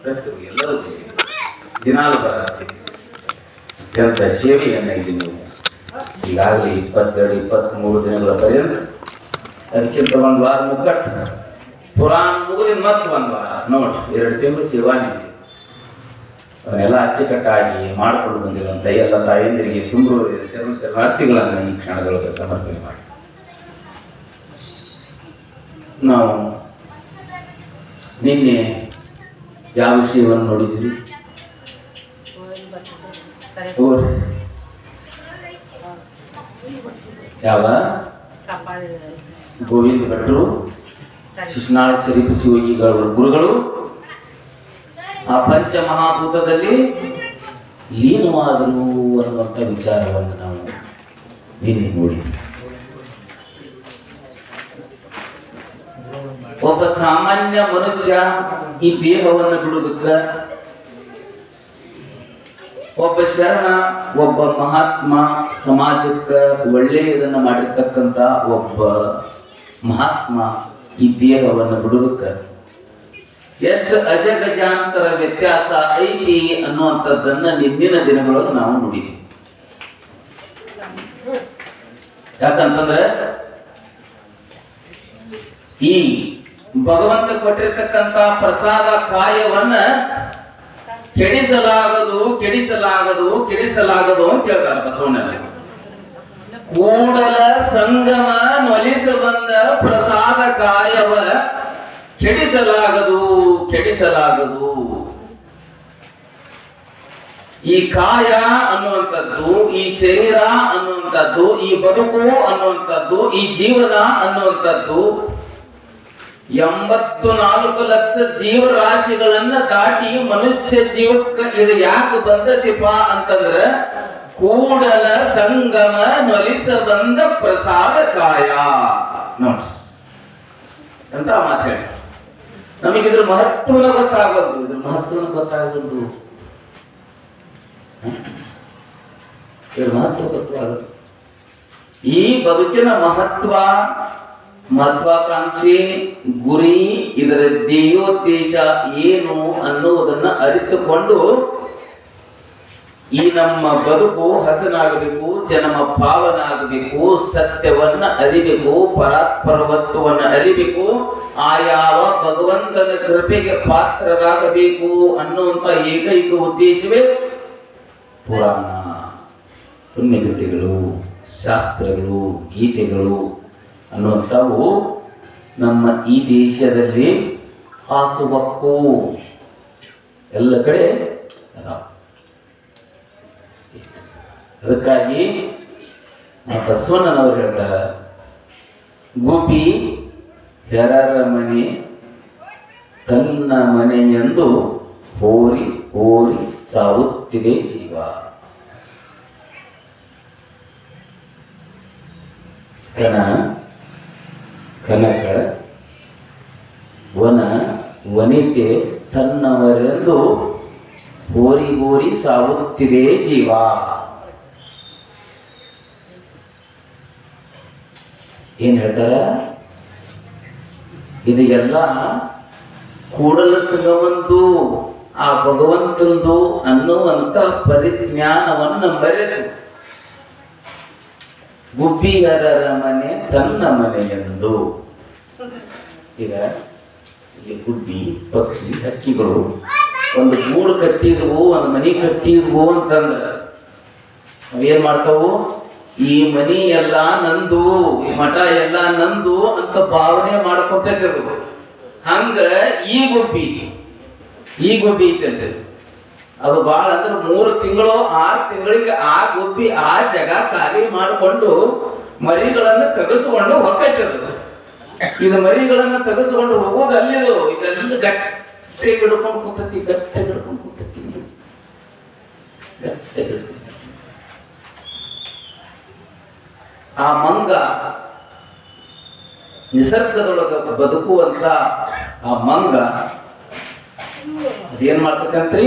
ಅಗತ್ಯವು ಎಲ್ಲರೂ. ದಿನಾಲು ಬರತ್ತೆ. ಅತ್ಯಂತ ಸೇವೆಯನ್ನ ಇಲ್ಲಿ ನೀವು? ಈಗಾಗಲೇ ಇಪ್ಪತ್ತೆರಡು, ಇಪ್ಪತ್ತ್ಮೂರು ದಿನಗಳ ಪರ್ಯಂತ ಅದಕ್ಕಿಂತ ಒಂದು ವಾರ ಮುಗ್ಗಟ್ಟು. ಪುರಾಣ ಮುಗಿದಿನ ಮತ್ತೆ ಒಂದು ವಾರ ನೋಡಿ, ಎರಡು ತಿಂಗಳು ಸೇವಾ ನಿಂತು ಅವನ್ನೆಲ್ಲ ಅಚ್ಚುಕಟ್ಟಾಗಿ ಮಾಡಿಕೊಂಡು ಬಂದಿರುವಂಥ ಎಲ್ಲ ತಾಯಂದಿರಿಗೆ ಸುಂದರ ಶರಣಾರ್ಥಿಗಳನ್ನು ಈ ಕ್ಷಣದೊಳಗೆ ಸಮರ್ಪಣೆ ಮಾಡಿ. ನಾವು ನಿನ್ನೆ ಯಾವ ವಿಷಯವನ್ನು ನೋಡಿದ್ದೀರಿ? ಯಾವ? ಗೋವಿಂದ ಭಟ್ರು ಶಿಶುನಾಳ ಶರೀಫ ಶಿವಗಿಗಳ ಗುರುಗಳು. ಆ ಪಂಚ ಮಹಾಭೂತದಲ್ಲಿ ಲೀನವಾದರು ಅನ್ನುವಂಥ ವಿಚಾರವನ್ನು ನಾವು ನಿನ್ನೆ ನೋಡಿದ್ವಿ. ಒಬ್ಬ ಸಾಮಾನ್ಯ ಮನುಷ್ಯ ಈ ದೇಹವನ್ನು ಬಿಡುವುದಕ್ಕೆ? ಒಬ್ಬ ಶರಣ, ಒಬ್ಬ ಮಹಾತ್ಮ ಸಮಾಜಕ್ಕೆ ಒಳ್ಳೆಯದನ್ನ ಮಾಡಿರ್ತಕ್ಕಂತ ಒಬ್ಬ ಮಹಾತ್ಮ ಈ ದೇಹವನ್ನು ಬಿಡುವುದಕ್ಕೆ? ಎಷ್ಟು ಅಜಗಜಾಂತರ ವ್ಯತ್ಯಾಸ ಐತಿ ಅನ್ನುವಂಥದ್ದನ್ನ ನಿಂದಿನ ದಿನಗಳೊಳಗೆ ನಾವು ನೋಡಿದ್ವಿ. ಯಾಕಂತಂದ್ರೆ ಈ ಭಗವಂತ ಕೊಟ್ಟಿರ್ತಕ್ಕಂತ ಪ್ರಸಾದ ಕಾಯವನ್ನ ಕೆಡಿಸಲಾಗದು ಕೆಡಿಸಲಾಗದು ಕೆಡಿಸಲಾಗದು ಅಂತ ಹೇಳ್ತಾರೆ ಬಸವಣ್ಣನ ಕೂಡಲ ಸಂಗಮ ನೊಲಿಸ ಬಂದ ಪ್ರಸಾದ ಕಾಯವ ಕೆಡಿಸಲಾಗದು ಕೆಡಿಸಲಾಗದು. ಈ ಕಾಯ ಅನ್ನುವಂಥದ್ದು, ಈ ಶರೀರ ಅನ್ನುವಂಥದ್ದು, ಈ ಬದುಕು ಅನ್ನುವಂಥದ್ದು, ಈ ಜೀವನ ಅನ್ನುವಂಥದ್ದು ಎಂಬತ್ತು ನಾಲ್ಕು ಲಕ್ಷ ಜೀವರಾಶಿಗಳನ್ನ ದಾಟಿ ಮನುಷ್ಯ ಜೀವಕ್ಕೆ ಇದು ಯಾಕೆ ಬಂದತಿಪ ಅಂತಂದ್ರ ಕೂಡಲ ಸಂಗಮ ನೊಲಿಸ ಬಂದ ಪ್ರಸಾದ ಕಾಯ. ನೋಡಿ ಅಂತ ಮಾತಾಡಿ ಹೇಳಿ? ನಮಗೆ ಇದ್ರ ಮಹತ್ವನ ಗೊತ್ತಾಗೋದು. ಇದ್ರ ಮಹತ್ವನ ಗೊತ್ತಾಗೋದು. ಇದ್ರ ಮಹತ್ವ ಗೊತ್ತಾಗೋದು. ಈ ಬದುಕಿನ ಮಹತ್ವ ಮಹತ್ವಾಕಾಂಕ್ಷೆ ಗುರಿ ಇದರ ಧ್ಯೇಯೋದ್ದೇಶ ಏನು ಅನ್ನುವುದನ್ನ ಅರಿತುಕೊಂಡು ಈ ನಮ್ಮ ಬದುಕು ಹಸನಾಗಬೇಕು, ಜನಮ ಪಾವನಾಗಬೇಕು, ಸತ್ಯವನ್ನ ಅರಿಬೇಕು, ಪರಾತ್ಪರ ವಸ್ತುವನ್ನ ಅರಿಬೇಕು ಆ ಯಾವ ಭಗವಂತನ ಕೃಪೆಗೆ ಪಾತ್ರರಾಗಬೇಕು ಅನ್ನುವಂತ ಏಕೈಕ ಉದ್ದೇಶವೇ ಪುರಾಣ, ಪುಣ್ಯಕೃತಿಗಳು, ಶಾಸ್ತ್ರಗಳು, ಗೀತೆಗಳು. ಅನ್ನುವಂಥವು ನಮ್ಮ ಈ ದೇಶದಲ್ಲಿ ಹಾಸುಬಕ್ಕು ಎಲ್ಲ ಕಡೆ ಅದಕ್ಕಾಗಿ ಬಸವಣ್ಣನವರು ಹೇಳ್ತಾರೆ, ಗೋಪಿ ಜರರ ಮನೆ ತನ್ನ ಮನೆಯೆಂದು ಹೋರಿ ಹೋರಿ ಸಾವುತ್ತಿದೆ ಜೀವ. ಕನ ಕನಕ, ವನ, ವನಿತೆ ತನ್ನವರೆಂದು ಹೋರಿ ಹೋರಿ ಸಾವುತ್ತಿದೆ ಜೀವ. ಏನ್ ಹೇಳ್ತಾರ? ಇದು ಎಲ್ಲ ಕೂಡಲ ಸಂಗವಂತು ಆ ಭಗವಂತಂದು ಅನ್ನುವಂತ ಪರಿಜ್ಞಾನವನ್ನು ಮರೆತು ಗುಬ್ಬಿಗರರ ಮನೆ ತನ್ನ ಮನೆಯೆಂದು. ಈಗ ಈ ಗುಬ್ಬಿ, ಪಕ್ಷಿ, ಹಕ್ಕಿಗಳು, ಒಂದು ಗೂಡು ಕಟ್ಟಿದ್ವು, ಒಂದು ಮನೆ ಕಟ್ಟಿದ್ವು ಅಂತಂದ್ರೆ ಅವೇನ್ ಮಾಡ್ತಾವು? ಈ ಮನಿ ಎಲ್ಲ ನಂದು, ಈ ಮಠ ಎಲ್ಲ ನಂದು ಅಂತ ಭಾವನೆ ಮಾಡ್ಕೊತಿರ್ಬೇಕು ಹಂಗ ಈ ಗುಬ್ಬಿ ಈ ಗುಬ್ಬಿ ಐತಂತೆ. ಅದು ಬಹಳ ಅಂದ್ರೆ ಮೂರು ತಿಂಗಳು, ಆರು ತಿಂಗಳಿಗೆ ಆ ಗುಬ್ಬಿ ಆ ಜಾಗ ಖಾಲಿ ಮಾಡಿಕೊಂಡು ಮರಿಗಳನ್ನು ತೆಗೆಸ್ಕೊಂಡು ಹೊಕ್ಕೈತದ. ಇದು ಮರಿಗಳನ್ನ ತೆಗೆಸ್ಕೊಂಡು ಹೋಗೋದು ಅಲ್ಲಿದು. ಇದೆಲ್ಲ ಗಟ್ಟಿ ಹಿಡ್ಕೊಂಡು ಕೂತತಿ, ಗಟ್ಟಿ ಹಿಡ್ಕೊಂಡು ಆ ಮಂಗ ನಿಸರ್ಗದೊಳಗ ಬದುಕುವಂತ ಆ ಮಂಗ ಅದೇನ್ ಮಾಡ್ತಕ್ಕಂತ್ರಿ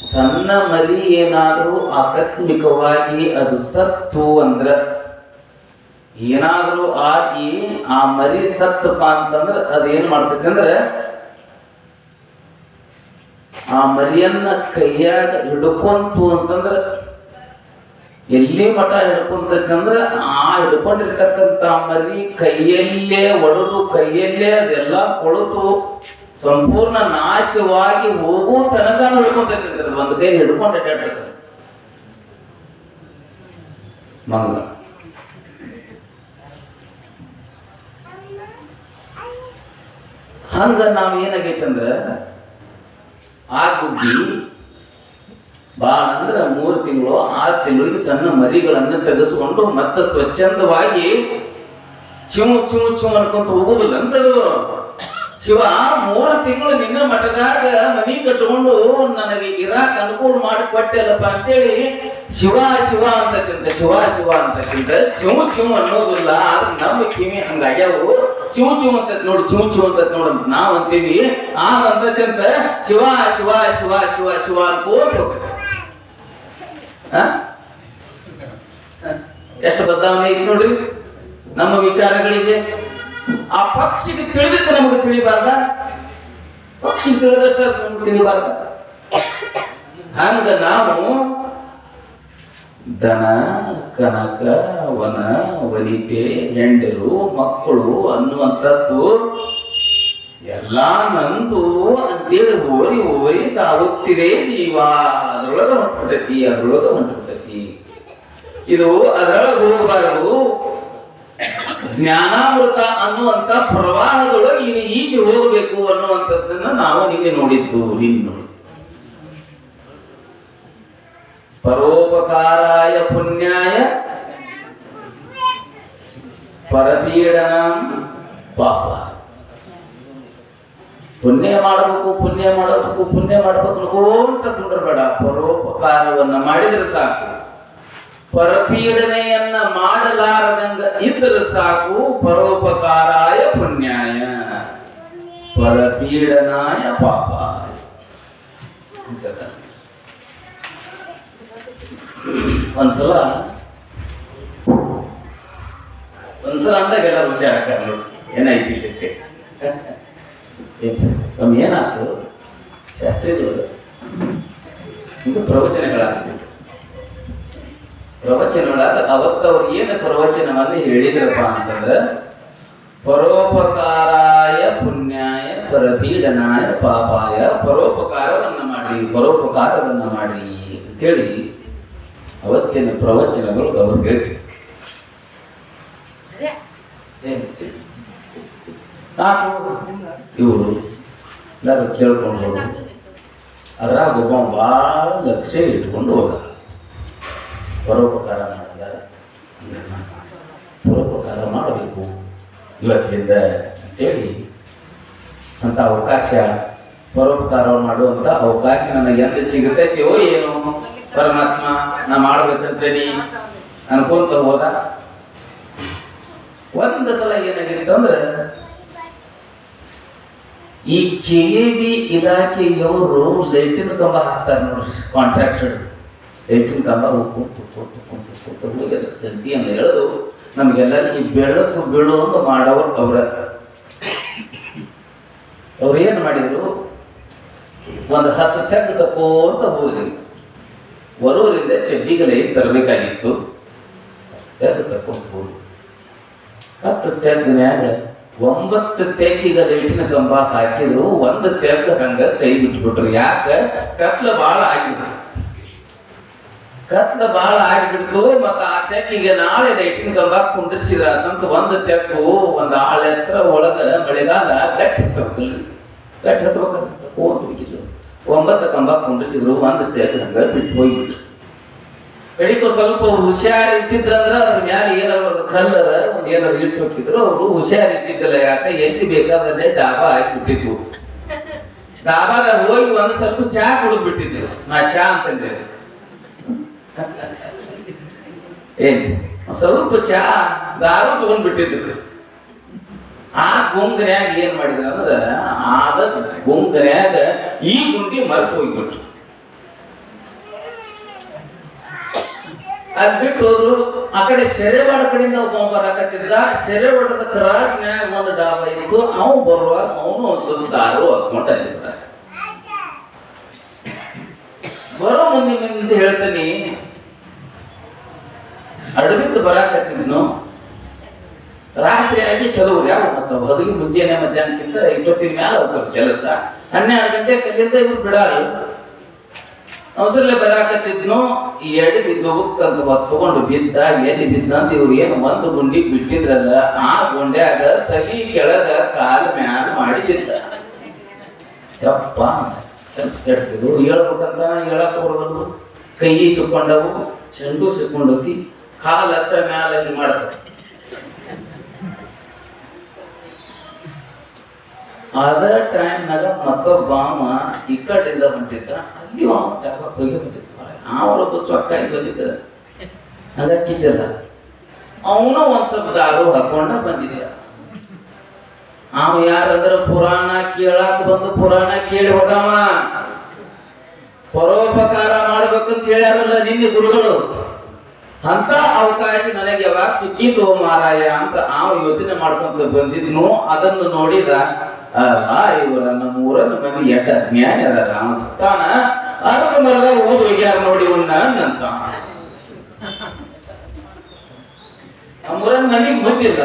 ಸಣ್ಣ ಮರಿ ಏನಾದರೂ ಆಕಸ್ಮಿಕವಾಗಿ ಅದು ಸತ್ತು ಅಂದ್ರ, ಏನಾದರೂ ಆಗಿ ಆ ಮರಿ ಸತ್ತಪ್ಪ ಅಂತಂದ್ರ ಅದೇನ್ ಅಂದ್ರೆ ಆ ಮರಿಯನ್ನ ಕೈಯಾಗ ಹಿಡ್ಕೊಂತು ಅಂತಂದ್ರ, ಎಲ್ಲಿ ಮಠ ಹಿಡ್ಕೊಂತಂದ್ರ ಆ ಹಿಡ್ಕೊಂಡಿರ್ತಕ್ಕಂಥ ಮರಿ ಕೈಯಲ್ಲೇ ಒಡೆದು, ಕೈಯಲ್ಲೇ ಅದೆಲ್ಲ ಕೊಳತು. ಸಂಪೂರ್ಣ ನಾಶವಾಗಿ ಹೋಗೋ ತನಕ ಹಿಡ್ಕೊಂಡಿರ್ತದೆ ಒಂದು ಕೈ ಹಿಡ್ಕೊಂಡು ಮಂಗ ಹಂಗ ನಾವ್ ಏನಾಗೈತಂದ್ರ ಆ ಸುದ್ದಿ ಭಾಳ ಅಂದ್ರೆ ಮೂರು ತಿಂಗಳು ಆರು ತಿಂಗಳಿಗೆ ತನ್ನ ಮರಿಗಳನ್ನ ತೆಗೆಸ್ಕೊಂಡು ಮತ್ತೆ ಸ್ವಚ್ಛಂದವಾಗಿ ಚಿಮು ಚಿಮು ಚಿಮ್ ಅನ್ಕೊಂತ ಹೋಗುದಿಲ್ಲ ಅಂತದು ಶಿವ, ಮೂರು ತಿಂಗಳು ನಿನ್ನ ಮಠದಾಗ ಮನಿ ಕಟ್ಕೊಂಡು ನನಗೆ ಇರಾಕ್ ಅನುಕೂಲ ಮಾಡಿ ಕೊಟ್ಟೆಲ್ಲಪ್ಪ ಅಂತೇಳಿ ಶಿವ ಶಿವ ಅಂತಕ್ಕಿಂತ ಶಿವ ಶಿವ ಅಂತಕ್ಕಿಂತ ಚಿಮು ಚಿಮು ಅನ್ನೋದಿಲ್ಲ, ಆದ್ರೆ ನಮ್ಮ ಕಿವಿ ಹಂಗಾಗ್ಯಾವು. ಚಿಮು ಚಿಮು ಅಂತ ನೋಡಿ ಚಿಮು ಚಿಮು ಅಂತ ನೋಡು ನಾವ್ ಅಂತೀವಿ. ಆ ಅಂತಕ್ಕಿಂತ ಶಿವ ಶಿವ ಶಿವ ಶಿವ ಶಿವ ಅನ್ಕೋತ ಹೋಗ್ಬೇಕು? ಎಷ್ಟು ಬದಲಾವಣೆ ಐತಿ ನೋಡ್ರಿ ನಮ್ಮ ವಿಚಾರಗಳಿಗೆ? ಆ ಪಕ್ಷಿಗೆ ತಿಳಿದಿತ್ತು ನಮಗೆ ತಿಳಿಬಾರ್ದ? ಪಕ್ಷಿ ತಿಳಿದಷ್ಟು ನಮಗೆ ತಿಳಿಬಾರ್ದ? ಹಂಗ ನಾವು ದನ, ಕನಕ, ವನ ವನಿಕೆ ಹೆಂಡರು, ಮಕ್ಕಳು ಅನ್ನುವಂಥದ್ದು ಎಲ್ಲ ನಂದು ಅಂತೇಳಿ ಓರಿ ಓರಿ ಸಾಗುತ್ತಿದೆ ಜೀವ. ಅದ್ರೊಳಗ ಹೊಂಟ್ಬಿಟ್ಟೈತಿ, ಅದ್ರೊಳಗೆ ಹೊಂಟ್ಬಿಟ್ಟೈತಿ. ಇದು ಅದರೊಳಗೆ ಹೋಗಬಾರದು. ಜ್ಞಾನಾಮೃತ ಅನ್ನುವಂತ ಪ್ರವಾಹದೊಳಗೆ ಇನ್ನು ಈಜಿ ಹೋಗಬೇಕು ಅನ್ನುವಂಥದ್ದನ್ನ ನಾವು ನಿನ್ನೆ ನೋಡಿದ್ದು ಇನ್ನು ಪರೋಪಕಾರಾಯ ಪುಣ್ಯಾಯ ಪರಪೀಡನ ಪಾಪ. ಪುಣ್ಯ ಮಾಡಬೇಕು ಪುಣ್ಯ ಮಾಡಬೇಕು ಪುಣ್ಯ ಮಾಡಬೇಕು ಅನ್ಕೋಂತ ಕುಂಡ್ರಬೇಡ ಪರೋಪಕಾರವನ್ನ ಮಾಡಿದ್ರೆ ಸಾಕು. ಪರಪೀಡನೆಯನ್ನ ಮಾಡಲಾರದಂಗ ಇದ್ರೆ ಸಾಕು ಪರೋಪಕಾರಾಯ ಪುಣ್ಯಾಯ. ಪರಪೀಡನಾಯ ಪಾಪ. ಒಂದ್ಸಲ ಒಂದ್ಸಲ ವಿಚಾರ ಕರ್ನು ಏನಾಯ್ತು ಇದಕ್ಕೆ ಏನಾಯ್ತು? ಶಾಸ್ತ್ರಿಗಳು ಇದು ಪ್ರವಚನಗಳಾಗ್ತದೆ ಪ್ರವಚನಗಳಾದ ಅವತ್ತು ಅವ್ರು ಏನು ಪ್ರವಚನವನ್ನು ಹೇಳಿದ್ರಪ್ಪ ಅಂತಂದ್ರೆ ಪರೋಪಕಾರಾಯ ಪುಣ್ಯಾಯ ಪರಪೀಡನಾಯ ಪಾಪಾಯ ಪರೋಪಕಾರವನ್ನು ಮಾಡಿ ಪರೋಪಕಾರವನ್ನು ಮಾಡಿ ಅಂತೇಳಿ ಅವತ್ತಿನ ಪ್ರವಚನಗಳು ಅವ್ರು ಹೇಳ್ತಿದ್ರು. ನಾನು ಇವರು ಎಲ್ಲರೂ ಕೇಳ್ಕೊಂಡು ಹೋದ್ರು. ಅದ್ರಾಗ ಒಬ್ಬ ಭಾಳ ಲಕ್ಷ್ಯ ಇಟ್ಕೊಂಡು ಹೋದ. ಪರೋಪಕಾರ ಮಾಡಿದ ಪರೋಪಕಾರ ಮಾಡಬೇಕು. ಇವತ್ತಿನಿಂದ ಅಂತೇಳಿ ಅಂತ ಅವಕಾಶ, ಪರೋಪಕಾರ ಮಾಡುವಂಥ ಅವಕಾಶ ನನಗೆ ಎಂತ ಸಿಗುತ್ತೈತೆಯೋ ಏನು? ಪರಮಾತ್ಮ, ನಾ ಮಾಡ್ಬೇಕಂತೇಳಿ ಅನ್ಕೊಂತ ಹೋದ? ಒಂದು ಸಲ ಏನಾಗಿತ್ತು ಅಂದ್ರೆ, ಈ ಕೆ ಬಿ ಇಲಾಖೆಯವರು ಲೈಟಿನ ಕಂಬ ಹಾಕ್ತಾರೆ ನೋಡ್ರಿ ಕಾಂಟ್ರಾಕ್ಟರ್ ಲೈಟಿನ ಕಾಲ ಕುಂತು ಕುಂತು ಕುಂತು ಕುಂತು ಹೋಗಿ ಅದು ತಂತಿಯನ್ನು ಎಳೆದು ನಮಗೆಲ್ಲರಿಗೆ ಬೆಳಕು ಬೀಳುವಂಗೆ ಮಾಡೋರು ಅವರ ಅವ್ರು ಏನು ಮಾಡಿದರು ಒಂದು ಹತ್ತು ತೆಗ್ ತಕ್ಕೋಂತ ಹೋಗಿ ಬರೋರಿಂದ ಚಡ್ಡಿಗಲೈ ತರಬೇಕಾಗಿತ್ತು ತೆಗ್ದು ತಕ್ಕೊಂಡು ಹೋಗಿ ಹತ್ತು ಮ್ಯಾಗ ಒಂಬತ್ತು ತೆಗ್ಗಿದ ಲೈಟಿನ ಕಂಬ ಹಾಕಿದ್ರು ಒಂದು ತೆಗ್ದು ಹಂಗ ಕೈ ಬಿಟ್ಬಿಟ್ರು ಯಾಕ ಕತ್ಲ ಭಾಳ ಆಗಿದ್ರು ಕತ್ಲ ಬಾಳ ಆಗಿಬಿಡ್ತು ಮತ್ತ ಆ ತೆಕ್ಕಿಗೆ ನಾಳೆ ಲೈಟಿನ ಕಂಬ ಕುಂಡಿಸಿದ ಅಂತ ಒಂದು ತೆಕ್ಕು ಒಂದು ಆಳ ಎತ್ತರ ಒಳಗ ಹತ್ಬೇಕಲ್ರಿ ಗಟ್ಟಿ ಹತ್ಬೇಕಂತ ಹೋಗಿ ಬಿಟ್ಟಿದ್ರು. ಒಂಬತ್ತು ಕಂಬ ಕುಂಡಿಸಿದ್ರು ಒಂದು ತೆಕ್ ಹಂಗ ಬಿಟ್ಟು ಹೋಗ್ಬಿಟ್ರು. ಬೆಳಿಗ್ಗೆ ಸ್ವಲ್ಪ ಹುಷಾರ್ ಇದ್ದಿದ್ರಂದ್ರ ಅದ್ರ ಮ್ಯಾಲ ಏನಾರ ಒಂದು ಕಲ್ಲರ ಒಂದು ಏನಾರ ಇಟ್ಟು ಹೋಗಿದ್ರು ಅವರು ಹುಷಾರ್ ಇದ್ದಿದ್ದಲ್ಲ ಯಾಕೆ, ಎಲ್ಲಿ ಬೇಕಾದ್ರೆ ಡಾಬಾ ಹಾಕಿಬಿಟ್ಟಿದ್ವು. ಡಾಬಾದಾಗ ಹೋಗಿ ಒಂದು ಸ್ವಲ್ಪ ಚಾ ಕುಡಿದ್ಬಿಟ್ಟಿದ್ದೆ ನಾ ಚಾ ಅಂತಂದೆ. ಏನ್ ಸ್ವಲ್ಪ ಚಾ, ದಾರು ತಗೊಂಡ್ ಬಿಟ್ಟಿದ್ರು ಆ ಗುಂಗನ್ಯಾಗ ಏನ್ ಮಾಡಿದ್ರ ಅಂದ್ರೆ ಆದ ಗುಂಗನ್ಯಾಗ ಈ ಗುಂಡಿ ಮರ್ತು ಹೋಗ್ಬಿಟ್ರು. ಅದ್ ಬಿಟ್ಟು ಹೋದ್ರು, ಆ ಕಡೆ ಸೆರೆವಾಡ ಕಡೆಯಿಂದ ಒಬ್ಬ ಬರಾಕತ್ತಿದ್ದ. ಸೆರೆವಾಡದ ಕ್ರಾಸ್ನ್ಯಾಗ ಒಂದು ಡಾಬಾ ಇತ್ತು. ಅವ್ ಬರುವಾಗ ಅವನು ಒಂದು ದಾರು ಹಾಕೊಂಡ ಮುಂದಿನ ಹೇಳ್ತೀನಿ. ಅಡವಿತ್ತು ಬರಾಕತ್ತಿದ್ನು? ರಾತ್ರಿ ಆಗಿ ಚಲೋ ಯಾವ ಮತ್ತು ಹೊದಗಿ ಮುಂಜಾನೆ ಮಧ್ಯಾಹ್ನಕ್ಕಿಂತ ಇಪ್ಪತ್ತಿನ ಮ್ಯಾಲ ಹೋಗ್ತಾರೆ ಕೆಲಸ. ಹನ್ನೆರಡು ಗಂಟೆ ಕಲ್ಲಿಂದ ಇವ್ರು ಬಿಡಾರು. ಅವಸರಲ್ಲೇ ಬರಾಕತ್ತಿದ್ನು? ಈ ಎಡಿ ಬಿದ್ದು ಅಂತ ತಗೊಂಡು ಬಿದ್ದ, ಎಲ್ಲಿ ಬಿದ್ದ ಅಂತ ಇವ್ರು ಏನು ಒಂದು ಗುಂಡಿ ಬಿಟ್ಟಿದ್ರಲ್ಲ, ಆ ಗುಂಡ್ಯಾಗ ತಲಿ ಕೆಳಗ ಕಾಲ ಮ್ಯಾಲ ಮಾಡಿ ಬಿದ್ದ. ಯಪ್ಪ, ಹೇಳ್ಬೇಕಂತ ಹೇಳಕ್ ಬರೋದು. ಕೈ ಸುಕ್ಕೊಂಡವು, ಚೆಂಡು ಸುಕ್ಕೊಂಡತಿ. ಕಾಲ ಹತ್ರ ಮ್ಯಾಲ ಇದು ಮಾಡ್ತಾರೆ ಅದ ಟೈಮ್ನಾಗ ಮತ್ತೊಬ್ಬ ಬಾಮ ಈ ಕಡೆಯಿಂದ ಹೊಂಟಿದ್ದ ಅಲ್ಲಿ ಅವ ಯಾಕೋ ಹೋಗಿ ಹೊಂಟಿದ್ದ ಅವರೊಬ್ಬ ಚೊಕ್ಕಾಗಿ ಬಂದಿದ್ದ. ಹಂಗಾಕಿದ್ದಲ್ಲ ಅವನು ಒಂದ್ ಸ್ವಲ್ಪ ದಾರು ಹಾಕೊಂಡ ಬಂದಿದ್ದ. ಅವ ಯಾರಂದ್ರ ಪುರಾಣ ಕೇಳಾಕ ಬಂದು ಪುರಾಣ ಕೇಳಿ ಹೋಗವ ಪರೋಪಕಾರ ಮಾಡ್ಬೇಕಂತ ಹೇಳ್ಯಾರಲ್ಲ ನಿನ್ನೆ ಗುರುಗಳು. ಅಂತ ಅವಕಾಶ ನನಗೆ ಯಾವಾಗ ಸಿಕ್ಕಿತು ಮಾರಾಯ ಅಂತ ಆ ಯೋಚನೆ ಮಾಡ್ಕೊಂತ ಬಂದಿದ್ನು. ಅದನ್ನು ನೋಡಿದ ಇವರ ನಮ್ಮ ಊರನ್ನ ಮಂದಿ ಎಟ್ಟ ಜ್ಞಾನ ಅದಾರ ಸುತ್ತಾನ ಆ ಮರದ ಓದ್ ಹೋಗ್ಯಾರ ನೋಡಿ ಉಣ್ಣ ಅಂತ ನಮ್ಮೂರನ್ನ ನನಗ್ ಗೊತ್ತಿಲ್ಲ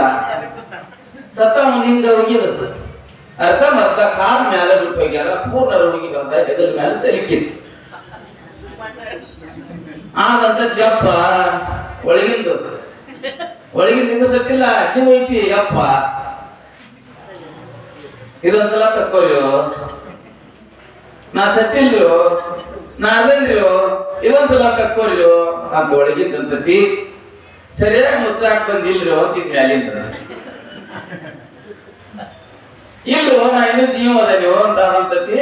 ಸತ್ತ ಹಿಂಗ ಹೋಗಿರೋದು. ಅರ್ಥ ಮರ್ತ ಕಾಲ್ ಮ್ಯಾಲ ಬಿಟ್ಟು ಹೋಗ್ಯಾರ. ಪೂರ್ಣ ಹುಡುಗಿ ಬರ್ತಾ ಎದ್ರ ಮೇಲೆ ಸಲಿಕ್ಕಿತ್ತು ಆದಂತ ಜಪ್ಪ ಒಳಗಿಂದು. ಒಳಗಿಂದ ಇನ್ನೂ ಸತ್ತಿಲ್ಲ ಅಕ್ಕಿನೂ ಐತಿ, ಯಪ್ಪ. ಇದೊಂದ್ಸಲ ತಕ್ಕೋರಿ ನಾ ಸತ್ತಿಲ್ರು ನಾ ಅದಲ್ರು ಇದೊಂದ್ಸಲ ತಕ್ಕೋರಿಯೋ ಅಂತ ಒಳಗಿದ್ದಂತತಿ. ಸರಿಯಾಗಿ ಮುಚ್ಚಾಕ್ ಬಂದಿಲ್ರು ಅಂತ ಮ್ಯಾಲಿಂದ ಇಲ್ಲು ನಾ ಇನ್ನು ಜೀವ ಅದೀವ ಅಂತ ಅಂತತಿ.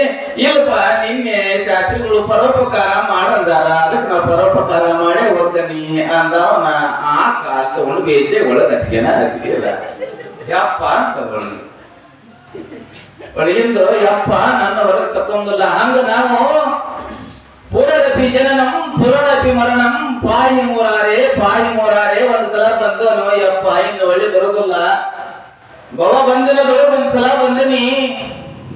ಇಲ್ಲಪ್ಪ, ನಿನ್ನೆ ಶಾಸ್ತ್ರಿಗಳು ಪರೋಪಕಾರ ಮಾಡಂದಾರ. ಅದಕ್ಕೆ ನಾ ಪರೋಪಕಾರ ಮಾಡೇ ಹೋಗ್ತಾನಿ ಅಂದವನ ಆ ಕಾಲ್ ತಗೊಂಡು ಬೇಸೆ ಒಳಗಿನ ಯಪ್ಪ ಒಳಗೆ ಒಳಗಿಂದ ಯಪ್ಪ ನನ್ನ ಹೊರಗೆ ತಕೊಂಡಲ್ಲ ಹಂಗ ನಾವು ಪುರರಪಿ ಜನನಂ ಪುರರಪಿ ಮರಣಂ, ಪಾಯಿ ಮೂರಾರೆ ಪಾಯಿ ಮೂರಾರೆ, ಒಂದ್ಸಲ ಬಂದು ನೋಯಪ್ಪ ಇನ್ನು ಒಳ್ಳೆ ಬರೋದಿಲ್ಲ. ಗೋವ ಬಂದಿನ ಒಂದ್ಸಲ ಒಂದ್ ಸಲ ಬಂದನಿ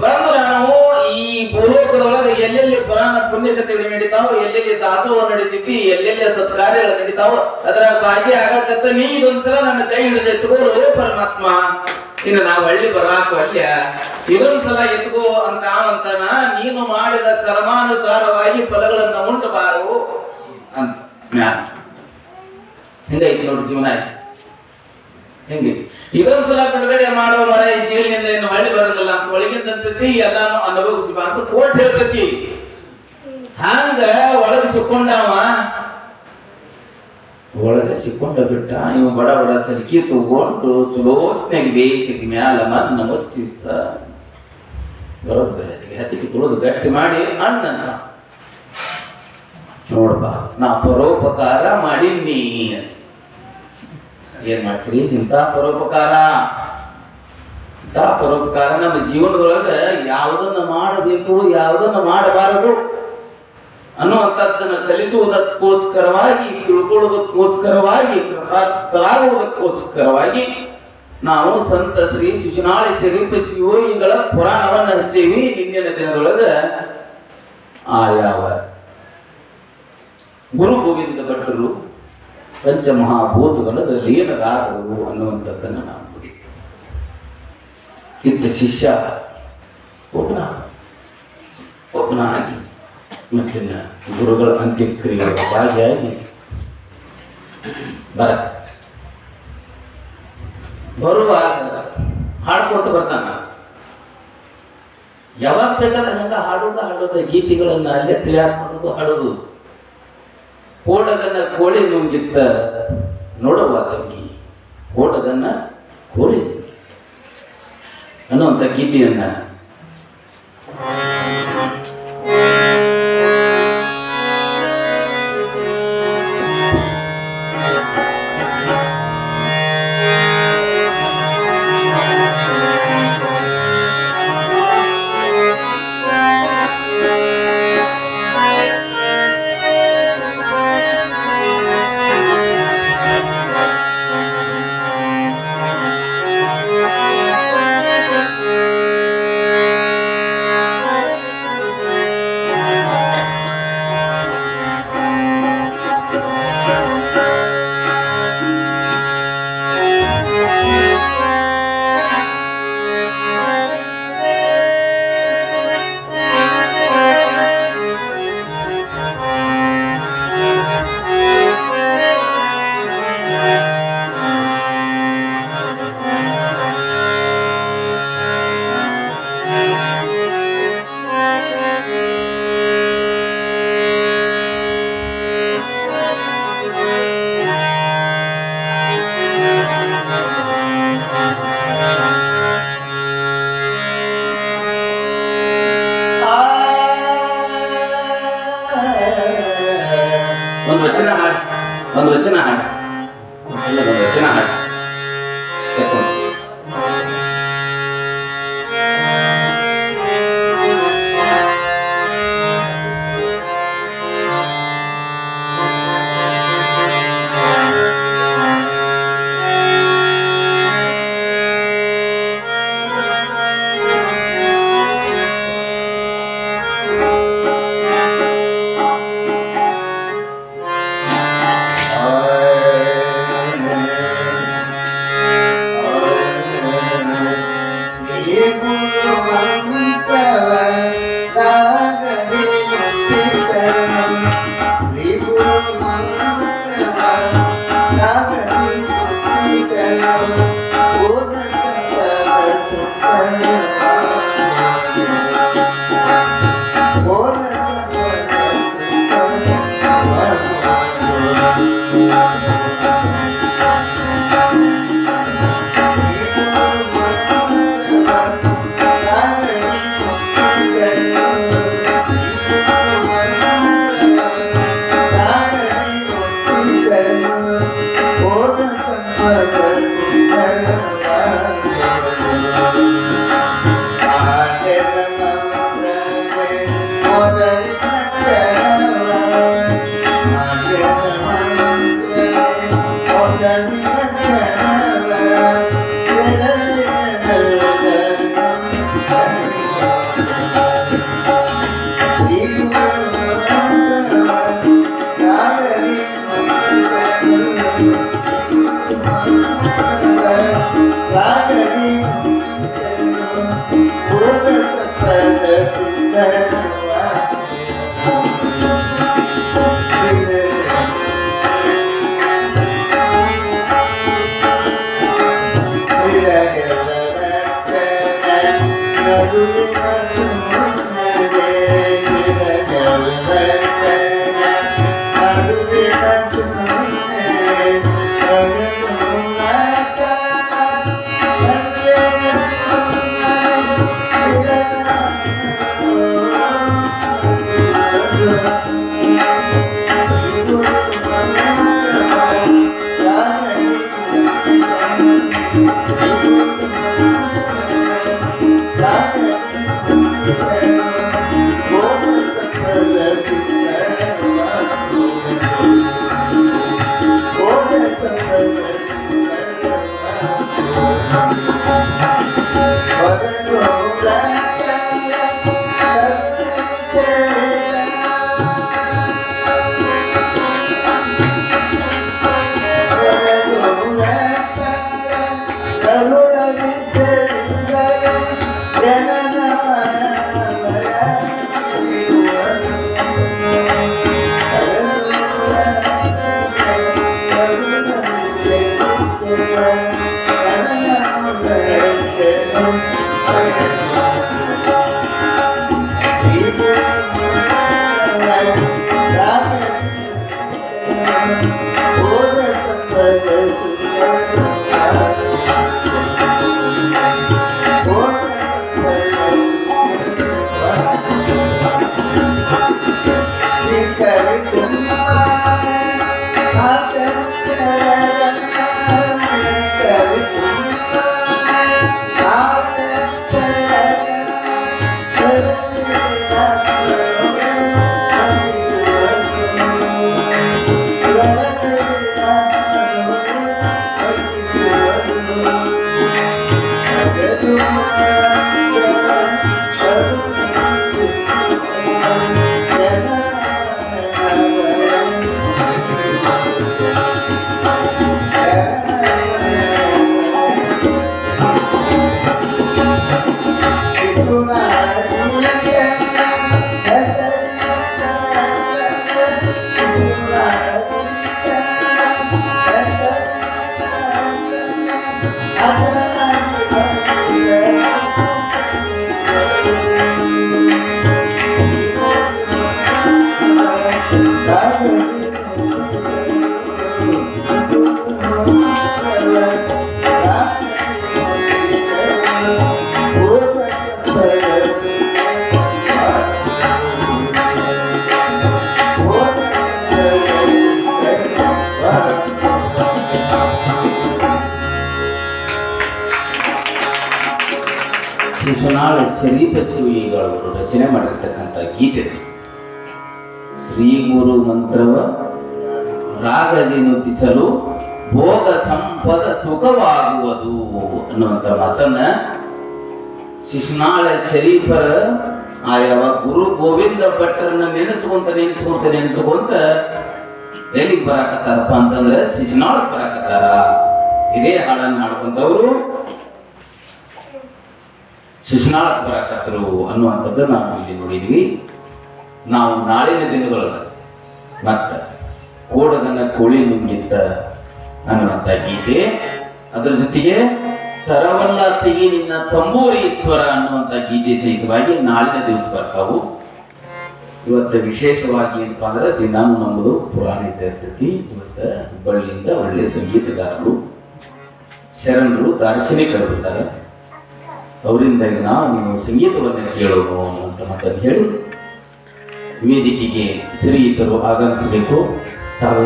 ಬಂದು ನಾವು ಈ ಪೂರ್ವಕರೊಳಗೆ ಎಲ್ಲೆಲ್ಲಿ ಪುರಾಣ ಪುಣ್ಯಕತೆಗಳು ನಡೀತಾವ, ಎಲ್ಲೆಲ್ಲಿ ದಾಸೋಹ ನಡೀತಿದ್ವಿ, ಎಲ್ಲೆಲ್ಲಿ ಸತ್ಕಾರ್ಯಗಳು ನಡೀತಾವ ಅದರ ಭಾಗಿ ಆಗತ್ತ ನೀ ಇದೊಂದ್ಸಲ ನನ್ನ ಕೈ ಹಿಡಿದು ಎತ್ಕೋರು ಪರಮಾತ್ಮ. ಇನ್ನು ನಾವು ಹಳ್ಳಿ ಬರಾಕ ಅಲ್ಯ ಇದೊಂದ್ಸಲ ಎತ್ಕೋ ಅಂತ ಅಂತಾನ ನೀನು ಮಾಡಿದ ಕರ್ಮಾನುಸಾರವಾಗಿ ಫಲಗಳನ್ನ ಉಂಟಬಾರು ಅಂತ. ಹಿಂಗೈತಿ ನೋಡಿ ಜೀವನ ಆಯ್ತು. ಹೆಂಗೆ? ಇದೊಂದ್ಸಲ ಬಿಡುಗಡೆ ಮಾಡೋ ಮರ ಈ ಜೈಲಿನಿಂದ ಏನು ಹೊಳ್ಳಿ ಬರೋದಿಲ್ಲ ಅಂತ ಒಳಗಿಂದಂತತಿ ಎಲ್ಲಾನು ಅನುಭವಿಸಬೇಕು ಅಂತ ಕೋರ್ಟ್ ಹೇಳ್ತತಿ. ಹಂಗ ಒಳಗೆ ಸಿಕ್ಕೊಂಡವ, ಒಳಗೆ ಸಿಕ್ಕೊಂಡ ಬಿಟ್ಟ ಇವ ಬಡ ಬಡ ಸಲಿಕಿ ತಗೊಂಡು ಚಲೋತ್ನಾಗ ಬೇಯಿಸಿದ ಮ್ಯಾಲ ಮನ್ನ ಮುಚ್ಚಿತ್ತ. ಹತ್ತಿಗೆ ತುಳಿದು ಗಟ್ಟಿ ಮಾಡಿ ಅಣ್ಣಂತ ನೋಡ್ಬಾ, ನಾ ಪರೋಪಕಾರ ಮಾಡೀನಿ ಏನ್ ಮಾಡ್ತೀರಿ? ಇಂಥ ಪರೋಪಕಾರ. ಇಂಥ ಪರೋಪಕಾರ ನಮ್ಮ ಜೀವನದೊಳಗೆ ಯಾವುದನ್ನ ಮಾಡಬೇಕು, ಯಾವುದನ್ನ ಮಾಡಬಾರದು ಅನ್ನುವಂಥದ್ದನ್ನ ಕಲಿಸುವುದಕ್ಕೋಸ್ಕರವಾಗಿ, ತಿಳ್ಕೊಳ್ಳುವುದಕ್ಕೋಸ್ಕರವಾಗಿ ಪ್ರಾಪ್ತರಾಗುವುದಕ್ಕೋಸ್ಕರವಾಗಿ ನಾವು ಸಂತ ಶ್ರೀ ಶಿಶುನಾಳಿ ಶರೀಫ ಶಿವೋಯಿಗಳ ಪುರಾಣವನ್ನು ಹಚ್ಚೇವಿ ಹಿಂದಿನ ದಿನದೊಳಗೆ. ಆಯಾವ. ಗುರು ಗೋವಿಂದ ಭಟ್ಟರು ಪಂಚಮಹಾಭೂತಗಳ ಲೀನರಾದರು ಅನ್ನುವಂಥದ್ದನ್ನು ನಾವು ಇದ್ದ ಶಿಷ್ಯ ಒಬ್ಬನ, ಒಬ್ಬನಾಗಿ ಮತ್ತೆ ಗುರುಗಳ ಅಂತ್ಯಕ್ರಿಯೆಗಳ ಭಾಗಿಯಾಗಿ ಬರ. ಬರುವಾಗ ಹಾಡ್ಕೊಟ್ಟು ಬರ್ತಾನ. ಯಾವಾಗ ಬೇಕಾದ್ರೆ ಹಂಗ ಹಾಡೋದು ಹಾಡೋದು, ಗೀತೆಗಳನ್ನ ಅಲ್ಲೇ ತಯಾರು ಮಾಡೋದು ಹಾಡೋದು. ಕೋಡಗನ್ನ ಕೋಳಿ ನುಂಗಿತ್ತ ನೋಡುವ ತಂಗಿ ಕೋಡಗನ್ನ ಕೋಳಿ ಅನ್ನುವಂಥ ಗೀತೆಯನ್ನ Oh, ಶಿಶುನಾಳ ಶರೀಫ ರಚನೆ ಮಾಡಿರ್ತಕ್ಕಂಥ ಗೀತೆ. ಶ್ರೀ ಗುರು ಮಂತ್ರವ ರಾಗದಿನುತಿಸಲು ಭೋಗ ಸಂಪದ ಸುಖವಾಗುವುದು ಅನ್ನುವಂಥ ಮಾತನ್ನ ಶಿಶುನಾಳ ಶರೀಫರ, ಆ ಯಾವ ಗುರು ಗೋವಿಂದ ಭಟ್ಟರನ್ನ ನೆನೆಸ್ಕೊಂತ ನೆನೆಸ್ಕೊಂತ ನೆನೆಸ್ಕೊಂತ ಎಲ್ಲಿಗೆ ಬರಾಕತ್ತಾರಪ್ಪ ಅಂತಂದ್ರೆ ಶಿಶುನಾಳಕ್ಕೆ ಬರಾಕತ್ತಾರ. ಇದೇ ಹಾಡನ್ನು ಮಾಡ್ಕೊಂತವ್ರು. ಶಿಶುನಾಳಕ್ಕೆ ಬರಾಕತ್ತರು ಅನ್ನುವಂಥದ್ದು ನಾವು ಇಲ್ಲಿ ನೋಡಿದ್ವಿ. ನಾವು ನಾಳಿನ ದಿನದೊಳಗೆ ಮತ್ತೆ ಕೋಡದನ್ನ ಕೋಳಿ ನುಂಗಿತ್ತ ಅನ್ನುವಂಥ ಗೀತೆ. ಅದರ ಜೊತೆಗೆ ಸರವಲ್ಲ ತೆಗಿ ನಿನ್ನ ತಂಬೂರೀಶ್ವರ ಅನ್ನುವಂಥ ಗೀತೆ ಸಹಿತವಾಗಿ ನಾಳಿನ ದಿವಸ ಬರ್ತಾವು. ಇವತ್ತು ವಿಶೇಷವಾಗಿ ಏನಪ್ಪ ಅಂದ್ರೆ ದಿನಾನು ನಮ್ಮದು ಪುರಾಣ ಇರ್ತೈತಿ ಇವತ್ತು ಹುಬ್ಬಳ್ಳಿಯಿಂದ ಒಳ್ಳೆ ಸಂಗೀತಗಾರರು, ಶರಣರು, ದಾರ್ಶನಿಕರು ಬರ್ತಾರೆ ಅವರಿಂದ ನಾವು ನೀವು ಸಂಗೀತವನ್ನು ಕೇಳೋಣ ಅಂತ ಮಾತನ್ನು ಹೇಳಿ. ವೇದಿಕೆಗೆ ಶ್ರೀಯುತರು ಆಗಮಿಸಬೇಕು. ತಾವು